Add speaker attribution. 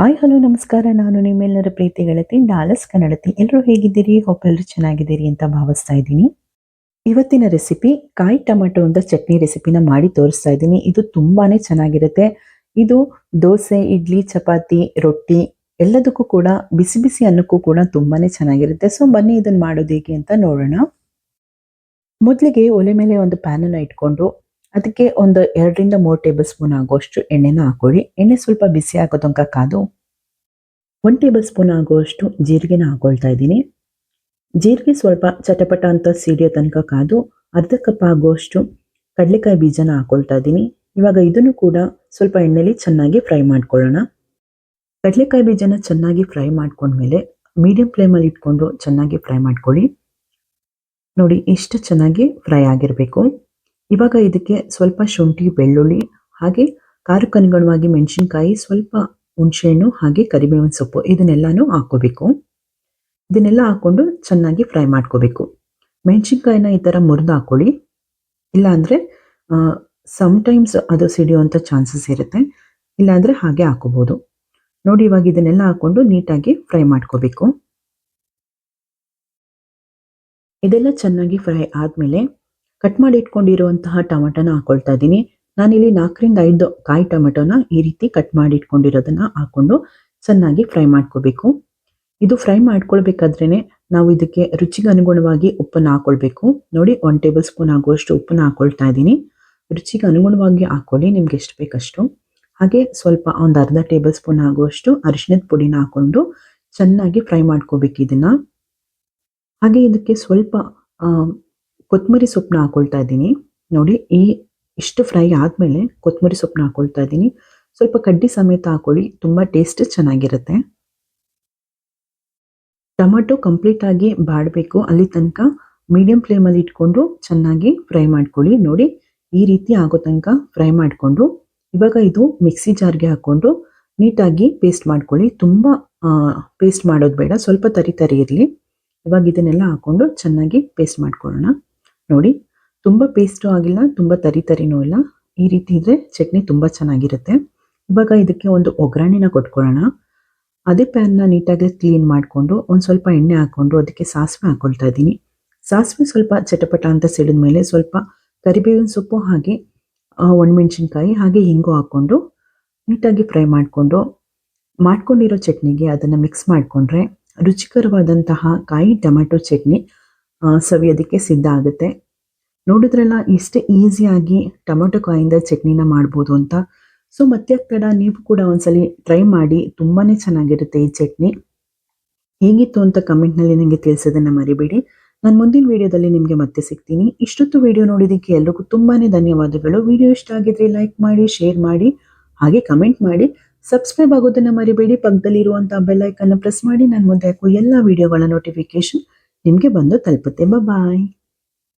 Speaker 1: Hi, hello, ನಮಸ್ಕಾರ. ನಾನು ನಿಮ್ಮೆಲ್ಲರ ಪ್ರೀತಿ ಗೆಳತಿ ಡಾಲಸ್ ಕನ್ನಡತಿ. ಎಲ್ಲರೂ ಹೇಗಿದ್ದೀರಿ? ಎಲ್ಲರೂ ಚೆನ್ನಾಗಿದ್ದೀರಿ ಅಂತ ಭಾವಿಸ್ತಾ ಇದ್ದೀನಿ. ಇವತ್ತಿನ ರೆಸಿಪಿ, ಕಾಯಿ ಟೊಮೆಟೊ ಅಂತ ಚಟ್ನಿ ರೆಸಿಪಿನ ಮಾಡಿ ತೋರಿಸ್ತಾ ಇದ್ದೀನಿ. ಇದು ತುಂಬಾನೇ ಚೆನ್ನಾಗಿರುತ್ತೆ. ಇದು ದೋಸೆ, ಇಡ್ಲಿ, ಚಪಾತಿ, ರೊಟ್ಟಿ ಎಲ್ಲದಕ್ಕೂ ಕೂಡ, ಬಿಸಿ ಬಿಸಿ ಅನ್ನಕ್ಕೂ ಕೂಡ ತುಂಬಾನೇ ಚೆನ್ನಾಗಿರುತ್ತೆ. ಸೊ, ಬನ್ನಿ ಇದನ್ನು ಮಾಡೋದು ಹೇಗೆ ಅಂತ ನೋಡೋಣ. ಮೊದಲಿಗೆ ಒಲೆ ಮೇಲೆ ಒಂದು ಪ್ಯಾನನ್ನು ಇಟ್ಕೊಂಡು ಅದಕ್ಕೆ ಒಂದು ಎರಡರಿಂದ ಮೂರು ಟೇಬಲ್ ಸ್ಪೂನ್ ಆಗುವಷ್ಟು ಎಣ್ಣೆನ ಹಾಕೊಳ್ಳಿ ಎಣ್ಣೆ ಸ್ವಲ್ಪ ಬಿಸಿ ಆಗೋ ತನಕ ಕಾದು ಒನ್ ಟೇಬಲ್ ಸ್ಪೂನ್ ಆಗುವಷ್ಟು ಜೀರಿಗೆನ ಹಾಕೊಳ್ತಾ ಇದ್ದೀನಿ. ಜೀರಿಗೆ ಸ್ವಲ್ಪ ಚಟಪಟ ಅಂತ ಸಿಡಿಯೋ ತನಕ ಕಾದು ಅರ್ಧ ಕಪ್ ಆಗುವಷ್ಟು ಕಡಲೆಕಾಯಿ ಬೀಜನ ಹಾಕೊಳ್ತಾ ಇದ್ದೀನಿ. ಇವಾಗ ಇದನ್ನು ಕೂಡ ಸ್ವಲ್ಪ ಎಣ್ಣೆಲಿ ಚೆನ್ನಾಗಿ ಫ್ರೈ ಮಾಡ್ಕೊಳ್ಳೋಣ. ಕಡಲೆಕಾಯಿ ಬೀಜನ ಚೆನ್ನಾಗಿ ಫ್ರೈ ಮಾಡ್ಕೊಂಡ್ಮೇಲೆ ಮೀಡಿಯಂ ಫ್ಲೇಮಲ್ಲಿ ಇಟ್ಕೊಂಡು ಚೆನ್ನಾಗಿ ಫ್ರೈ ಮಾಡ್ಕೊಳ್ಳಿ. ನೋಡಿ ಇಷ್ಟು ಚೆನ್ನಾಗಿ ಫ್ರೈ ಆಗಿರಬೇಕು. ಇವಾಗ ಇದಕ್ಕೆ ಸ್ವಲ್ಪ ಶುಂಠಿ, ಬೆಳ್ಳುಳ್ಳಿ ಹಾಗೆ ಖಾರಕ್ಕನುಗುಣವಾಗಿ ಮೆಣಸಿನ್ಕಾಯಿ, ಸ್ವಲ್ಪ ಹುಣಸೆಹಣ್ಣು ಹಾಗೆ ಕರಿಬೇವಿನ ಸೊಪ್ಪು ಇದನ್ನೆಲ್ಲಾನು ಹಾಕೋಬೇಕು ಇದನ್ನೆಲ್ಲ ಹಾಕೊಂಡು ಚೆನ್ನಾಗಿ ಫ್ರೈ ಮಾಡ್ಕೋಬೇಕು. ಮೆಣಸಿನ್ಕಾಯಿನ ಈ ಥರ ಮುರಿದು ಹಾಕೊಳ್ಳಿ ಇಲ್ಲಾಂದರೆ ಸಮ್ಟೈಮ್ಸ್ ಅದು ಸಿಡಿಯುವಂಥ ಚಾನ್ಸಸ್ ಇರುತ್ತೆ. ಇಲ್ಲಾಂದರೆ ಹಾಗೆ ಹಾಕೋಬೋದು ನೋಡಿ ಇವಾಗ ಇದನ್ನೆಲ್ಲ ಹಾಕೊಂಡು ನೀಟಾಗಿ ಫ್ರೈ ಮಾಡ್ಕೋಬೇಕು. ಇದೆಲ್ಲ ಚೆನ್ನಾಗಿ ಫ್ರೈ ಆದಮೇಲೆ ಕಟ್ ಮಾಡಿ ಇಟ್ಕೊಂಡಿರುವಂತಹ ಟೊಮೆಟೊನ ಹಾಕೊಳ್ತಾ ಇದ್ದೀನಿ. ನಾನಿಲ್ಲಿ ನಾಲ್ಕರಿಂದ ಐದು ಕಾಯಿ ಟೊಮೆಟೊನ ಈ ರೀತಿ ಕಟ್ ಮಾಡಿ ಇಟ್ಕೊಂಡಿರೋದನ್ನ ಹಾಕೊಂಡು ಚೆನ್ನಾಗಿ ಫ್ರೈ ಮಾಡ್ಕೋಬೇಕು. ಇದು ಫ್ರೈ ಮಾಡ್ಕೊಳ್ಬೇಕಾದ್ರೇನೆ ನಾವು ಇದಕ್ಕೆ ರುಚಿಗೆ ಅನುಗುಣವಾಗಿ ಉಪ್ಪನ್ನು ಹಾಕೊಳ್ಬೇಕು. ನೋಡಿ ಒನ್ ಟೇಬಲ್ ಸ್ಪೂನ್ ಆಗುವಷ್ಟು ಉಪ್ಪನ್ನ ಹಾಕೊಳ್ತಾ ಇದ್ದೀನಿ. ರುಚಿಗೆ ಅನುಗುಣವಾಗಿ ಹಾಕೊಳ್ಳಿ, ನಿಮ್ಗೆ ಎಷ್ಟು ಬೇಕಷ್ಟು. ಹಾಗೆ ಸ್ವಲ್ಪ ಒಂದು ಅರ್ಧ ಟೇಬಲ್ ಸ್ಪೂನ್ ಆಗುವಷ್ಟು ಅರಿಶಿಣದ ಪುಡಿನ ಹಾಕೊಂಡು ಚೆನ್ನಾಗಿ ಫ್ರೈ ಮಾಡ್ಕೋಬೇಕು ಇದನ್ನ. ಹಾಗೆ ಇದಕ್ಕೆ ಸ್ವಲ್ಪ ಕೊತ್ತಂಬರಿ ಸೊಪ್ಪನ್ನ ಹಾಕೊಳ್ತಾ ಇದ್ದೀನಿ. ನೋಡಿ, ಈ ಇಷ್ಟು ಫ್ರೈ ಆದಮೇಲೆ ಕೊತ್ತಂಬರಿ ಸೊಪ್ಪನ್ನ ಹಾಕೊಳ್ತಾ ಇದ್ದೀನಿ. ಸ್ವಲ್ಪ ಕಡ್ಡಿ ಸಮೇತ ಹಾಕೊಳ್ಳಿ, ತುಂಬ ಟೇಸ್ಟ್ ಚೆನ್ನಾಗಿರುತ್ತೆ. ಟೊಮೆಟೊ ಕಂಪ್ಲೀಟಾಗಿ ಬಾಡಬೇಕು. ಅಲ್ಲಿ ತನಕ ಮೀಡಿಯಂ ಫ್ಲೇಮಲ್ಲಿ ಇಟ್ಕೊಂಡು ಚೆನ್ನಾಗಿ ಫ್ರೈ ಮಾಡ್ಕೊಳ್ಳಿ. ನೋಡಿ, ಈ ರೀತಿ ಆಗೋ ತನಕ ಫ್ರೈ ಮಾಡಿಕೊಂಡು, ಇವಾಗ ಇದು ಮಿಕ್ಸಿ ಜಾರ್ಗೆ ಹಾಕ್ಕೊಂಡು ನೀಟಾಗಿ ಪೇಸ್ಟ್ ಮಾಡ್ಕೊಳ್ಳಿ. ತುಂಬ ಪೇಸ್ಟ್ ಮಾಡೋದು ಬೇಡ. ಸ್ವಲ್ಪ ತರಿ ತರಿ ಇರಲಿ. ಇವಾಗ ಇದನ್ನೆಲ್ಲ ಹಾಕ್ಕೊಂಡು ಚೆನ್ನಾಗಿ ಪೇಸ್ಟ್ ಮಾಡ್ಕೊಳ್ಳೋಣ. ನೋಡಿ. ತುಂಬ ಪೇಸ್ಟು ಆಗಿಲ್ಲ, ತುಂಬ ತರಿ ತರಿನೂ ಇಲ್ಲ. ಈ ರೀತಿ ಇದ್ರೆ ಚಟ್ನಿ ತುಂಬ ಚೆನ್ನಾಗಿರುತ್ತೆ. ಇವಾಗ ಇದಕ್ಕೆ ಒಂದು ಒಗ್ಗರಣೆನ ಕೊಟ್ಕೊಳ್ಳೋಣ. ಅದೇ ಪ್ಯಾನ್ನ ನೀಟಾಗಿ ಕ್ಲೀನ್ ಮಾಡಿಕೊಂಡು, ಒಂದು ಸ್ವಲ್ಪ ಎಣ್ಣೆ ಹಾಕ್ಕೊಂಡು ಅದಕ್ಕೆ ಸಾಸಿವೆ ಹಾಕೊಳ್ತಾ ಇದ್ದೀನಿ. ಸಾಸಿವೆ ಸ್ವಲ್ಪ ಚಟಪಟ ಅಂತ ಸಿಡಿದ ಮೇಲೆ ಸ್ವಲ್ಪ ಕರಿಬೇವಿನ ಸೊಪ್ಪು ಹಾಗೆ ಒಣಮೆಣಸಿನ್ಕಾಯಿ ಹಾಗೆ ಹಿಂಗು ಹಾಕ್ಕೊಂಡು ನೀಟಾಗಿ ಫ್ರೈ ಮಾಡಿಕೊಂಡು, ಮಾಡ್ಕೊಂಡಿರೋ ಚಟ್ನಿಗೆ ಅದನ್ನು ಮಿಕ್ಸ್ ಮಾಡಿಕೊಂಡ್ರೆ ರುಚಿಕರವಾದಂತಹ ಕಾಯಿ ಟೊಮೆಟೊ ಚಟ್ನಿ ಸವಿಯೋದಕ್ಕೆ ಸಿದ್ಧ ಆಗುತ್ತೆ. ನೋಡಿದ್ರಲ್ಲ, ಇಷ್ಟು ಈಸಿಯಾಗಿ ಟೊಮೆಟೊ ಕಾಯಿಂದ ಚಟ್ನಿನ ಮಾಡ್ಬೋದು ಅಂತ. ಸೊ ಮತ್ತೆ ತಡ ನೀವು ಕೂಡ ಒಂದ್ಸಲಿ ಟ್ರೈ ಮಾಡಿ ತುಂಬಾ ಚೆನ್ನಾಗಿರುತ್ತೆ ಈ ಚಟ್ನಿ. ಹೇಗಿತ್ತು ಅಂತ ಕಮೆಂಟ್ನಲ್ಲಿ ನನಗೆ ತಿಳಿಸೋದನ್ನು ಮರಿಬೇಡಿ. ನಾನು ಮುಂದಿನ ವಿಡಿಯೋದಲ್ಲಿ ನಿಮಗೆ ಮತ್ತೆ ಸಿಗ್ತೀನಿ. ಇಷ್ಟೊತ್ತು ವಿಡಿಯೋ ನೋಡಿದ್ದಕ್ಕೆ ಎಲ್ರಿಗೂ ತುಂಬಾ ಧನ್ಯವಾದಗಳು. ವಿಡಿಯೋ ಇಷ್ಟ ಆಗಿದ್ರೆ ಲೈಕ್ ಮಾಡಿ ಶೇರ್ ಮಾಡಿ, ಹಾಗೆ ಕಮೆಂಟ್ ಮಾಡಿ. ಸಬ್ಸ್ಕ್ರೈಬ್ ಆಗೋದನ್ನು ಮರಿಬೇಡಿ. ಪಕ್ಕದಲ್ಲಿರುವಂಥ ಬೆಲ್ಲೈಕನ್ನು ಪ್ರೆಸ್ ಮಾಡಿ. ನಾನು ಮುಂದೆ ಹಾಕೋ ಎಲ್ಲ ವಿಡಿಯೋಗಳ ನೋಟಿಫಿಕೇಶನ್ ನಿಮಗೆ ಬಂದು ತಲುಪುತ್ತೆ. ಬಾಯ್